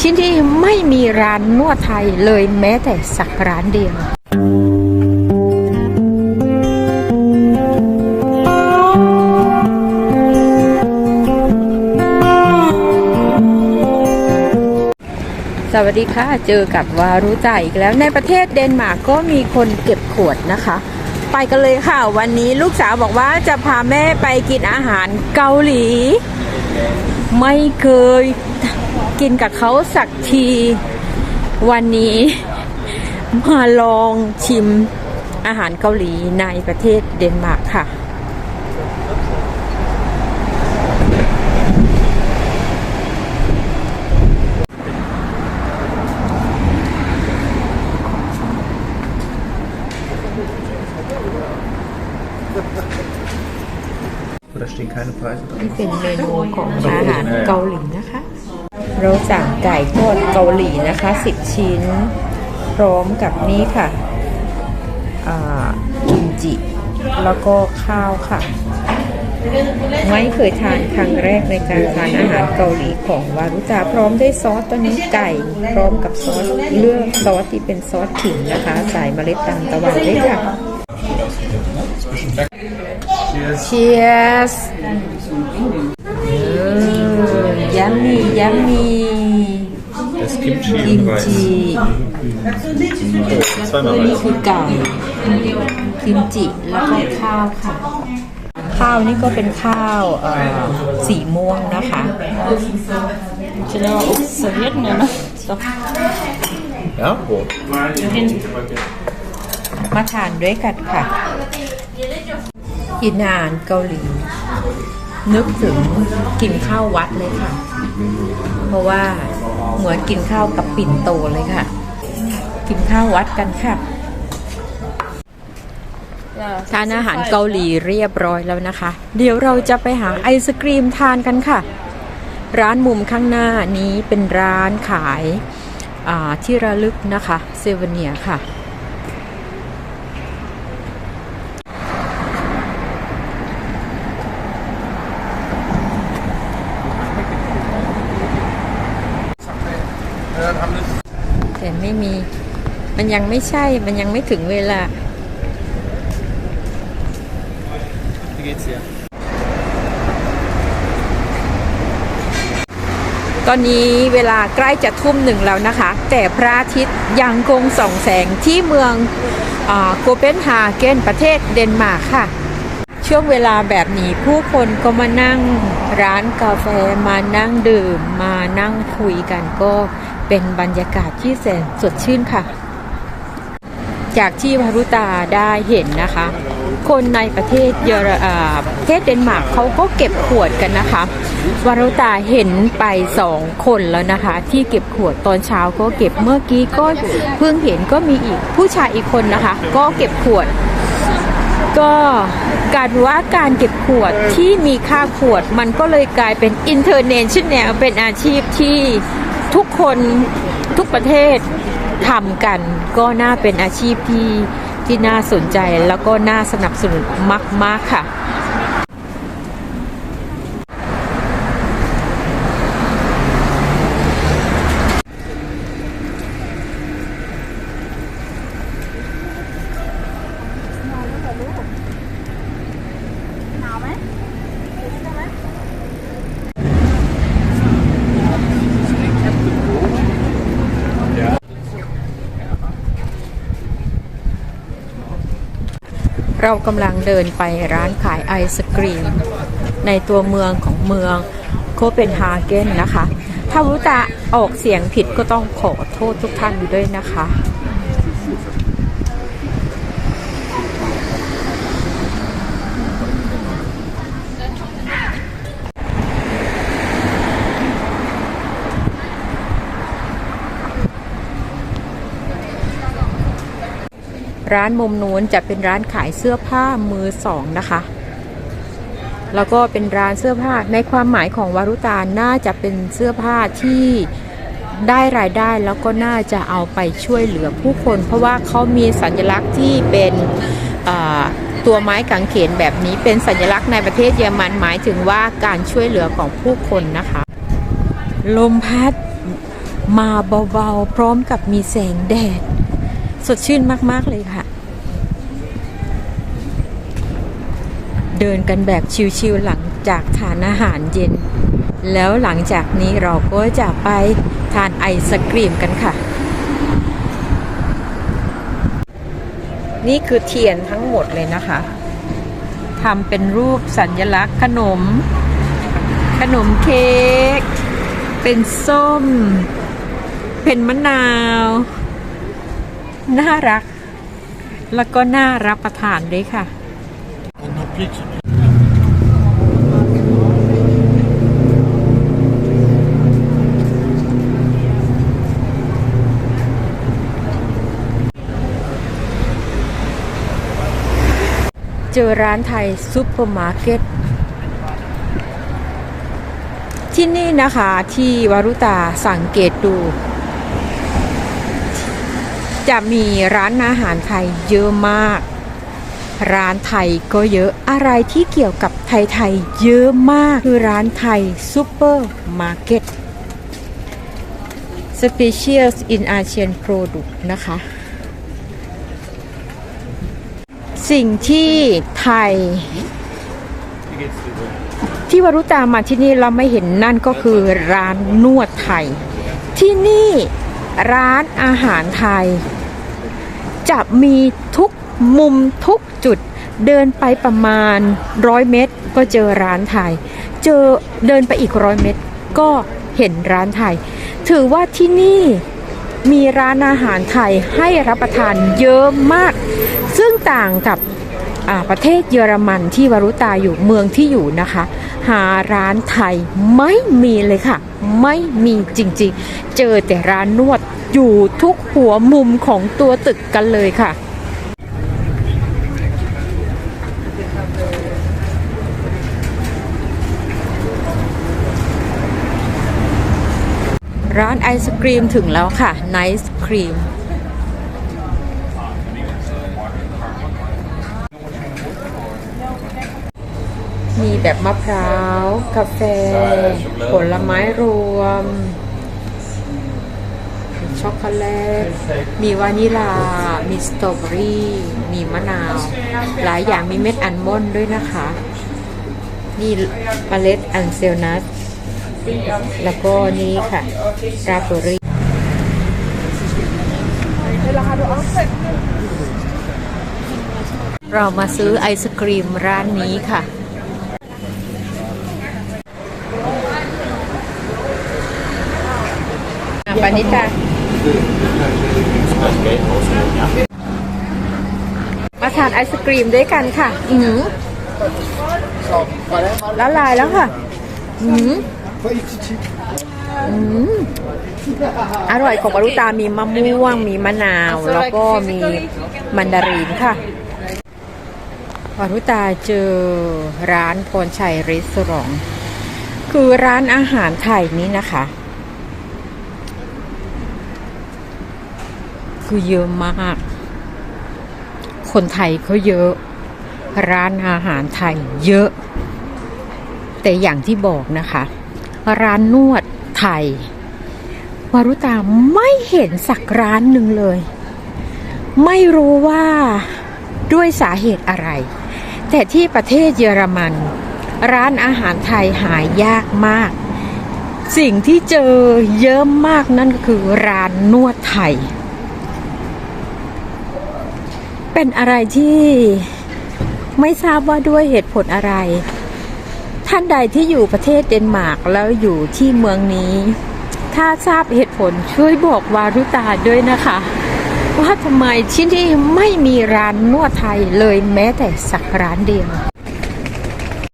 ที่นี่ไม่มีร้านนวดไทยเลยแม้แต่สักร้านเดียวสวัสดีค่ะ เจอกับวารุจ่าอีกแล้วในประเทศเดนมาร์กก็มีคนเก็บขวดนะคะ ไปกันเลยค่ะ วันนี้ลูกสาวบอกว่าจะพาแม่ไปกินอาหารเกาหลี ไม่เคย กินกับเขาสักทีวันนี้มาลองชิมอาหารเกาหลีในประเทศเดนมาร์กค่ะ Da stehen keine Preise drauf. นี่เป็นเมนูของอาหารเกาหลีนะคะ เราสั่งไก่ทอดเกาหลีนะคะ 10 ชิ้น พร้อมกับนี้ค่ะกิมจิ แล้วก็ข้าวค่ะ ไม่เคยทานครั้งแรกในการทานอาหารเกาหลีของวารุจาพร้อมด้วยซอสตัวนี้ไก่ พร้อมกับซอสเลือกซอสที่เป็นซอสขิงนะคะ ใส่เมล็ดตังตะวันด้วยค่ะ Cheers ยัมมี่ยัมมี่ Das Kimchi กิม und Reis. จิ Zweimal นี่ Reis. คือไก่กิมจิแล้วก็ข้าวค่ะ ข้าวนี่ก็เป็นข้าวเอ่อสีม่วงนะคะ Genau, serviert mir, ne? So. Ja, wo? มาทานด้วยกันค่ะกินอาหารเกาหลี นึกถึงกินข้าววัดเลยค่ะ เพราะว่าเหมือนกินข้าวกับปิ่นโตเลยค่ะ กินข้าววัดกันค่ะทานอาหารเกาหลีเรียบร้อยแล้วนะคะ เดี๋ยวเราจะไปหาไอศกรีมทานกันค่ะ ร้านมุมข้างหน้านี้เป็นร้านขายที่ระลึกนะคะเซเวเนียค่ะ แต่ไม่มี มันยังไม่ใช่มันยังไม่ถึงเวลา ตอนนี้เวลาใกล้จะทุ่มหนึ่งแล้วนะคะ แต่พระอาทิตย์ยังคงส่องแสงที่เมืองโกเปนฮาเกนประเทศเดนมาร์กค่ะ ช่วงเวลาแบบนี้ผู้คนก็มานั่งร้านกาแฟมานั่งดื่ม มานั่งคุยกันก็เป็นบรรยากาศที่แสนสดชื่นค่ะ จากที่วารุตาได้เห็นนะคะ คนในประเทศเยอรประเทศเดนมาร์กเขาก็เก็บขวดกันนะคะวารุตาเห็นไปสองคนแล้วนะคะ ที่เก็บขวดตอนเช้าก็เก็บเมื่อกี้ก็เพิ่งเห็นก็มีอีกผู้ชายอีกคนนะคะ ก็เก็บขวด ก็การว่าการเก็บขวดที่มีค่าขวดมันก็เลยกลายเป็น international เป็นอาชีพที่ทุกคน ทุกประเทศทำกันก็น่าเป็นอาชีพที่ที่น่าสนใจแล้วก็น่าสนับสนุนมาก ๆ ค่ะ เรากำลังเดินไปร้านขายไอศกรีม ในตัวเมืองของเมืองโคเปนฮาเกนนะคะ ถ้าวุตะออกเสียงผิดก็ต้องขอโทษทุกท่านด้วยนะคะ ร้านมุมนู้นจะเป็นร้านขายเสื้อผ้ามือสองนะคะ แล้วก็เป็นร้านเสื้อผ้าในความหมายของวารุตาน่าจะเป็นเสื้อผ้าที่ได้รายได้แล้วก็น่าจะเอาไปช่วยเหลือผู้คน เพราะว่าเขามีสัญลักษณ์ที่เป็นตัวไม้กางเขนแบบนี้เป็นสัญลักษณ์ในประเทศเยอรมันหมายถึงว่าการช่วยเหลือของผู้คนนะคะ ลมพัดมาเบาๆ พร้อมกับมีแสงแดด สดชื่นมาก ๆ เลยค่ะ เดินกันแบบชิวๆหลังจากทานอาหารเย็น แล้วหลังจากนี้เราก็จะไปทานไอศกรีมกันค่ะ นี่คือเทียนทั้งหมดเลยนะคะทำเป็นรูปสัญลักษณ์ขนม ขนมเค้ก เป็นส้ม เป็นมะนาว น่ารัก แล้วก็น่ารับประทานด้วยค่ะ เจอร้านไทยซุปเปอร์มาร์เก็ตที่นี่นะคะที่วารุตาสังเกตดู จะมีร้านอาหารไทยเยอะมาก ร้านไทยก็เยอะอะไรที่เกี่ยวกับไทยๆเยอะมากคือร้านไทยซุปเปอร์มาร์เก็ต Specials in Asian Product นะคะ สิ่งที่ไทย ที่วรุตามาที่นี่เราไม่เห็นนั่นก็คือร้านนวดไทย ที่นี่ ร้านอาหารไทย จะมีทุกมุมทุกจุดเดินไปประมาณร้อยเมตร ก็เจอร้านไทย เจอเดินไปอีกร้อยเมตร ก็เห็นร้านไทย ถือว่าที่นี่มีร้านอาหารไทยให้รับประทานเยอะมาก ซึ่งต่างกับประเทศเยอรมันที่วารุตาอยู่เมืองที่อยู่นะคะ หาร้านไทยไม่มีเลยค่ะ ไม่มีจริงๆ เจอแต่ร้านนวดอยู่ทุกหัวมุมของตัวตึกกันเลยค่ะร้านไอศครีมถึงแล้วค่ะไนศครีม มี แบบมะพร้าว กาแฟ ผลไม้รวม ช็อกโกแลต มีวานิลา มีสตรอเบอรี่ มีมะนาว หลายอย่างมีเม็ดอัลมอนด์ด้วยนะคะ นี่เมล็ดอันเซลนัท แล้วก็นี่ค่ะราเบอรี่เรามาซื้อไอศกรีมร้านนี้ค่ะ ปานิตามาทานไอศกรีมด้วยกันค่ะ อือหือละลายแล้วค่ะ อือหืออืมอร่อยของมารุตา มีมะม่วง มีมะนาว แล้วก็มีมันดารินค่ะวารุตาเจอร้านพรชัยรีสอร์ทคือร้านอาหารไทยนี้นะคะ คือเยอะมาก คนไทยเขาเยอะ ร้านอาหารไทยเยอะ แต่อย่างที่บอกนะคะ ร้านนวดไทยวารุตาไม่เห็นสักร้านหนึ่งเลย ไม่รู้ว่าด้วยสาเหตุอะไร แต่ที่ประเทศเยอรมัน ร้านอาหารไทยหายากมากสิ่งที่เจอเยอะมากนั่นก็คือร้านนวดไทย เป็นอะไรที่ไม่ทราบว่าด้วยเหตุผลอะไร ท่านใดที่อยู่ประเทศเดนมาร์กแล้วอยู่ที่เมืองนี้ ถ้าทราบเหตุผลช่วยบอกวารุตาด้วยนะคะ ว่าทำไมที่นี่ไม่มีร้านนวดไทยเลยแม้แต่สักร้านเดียว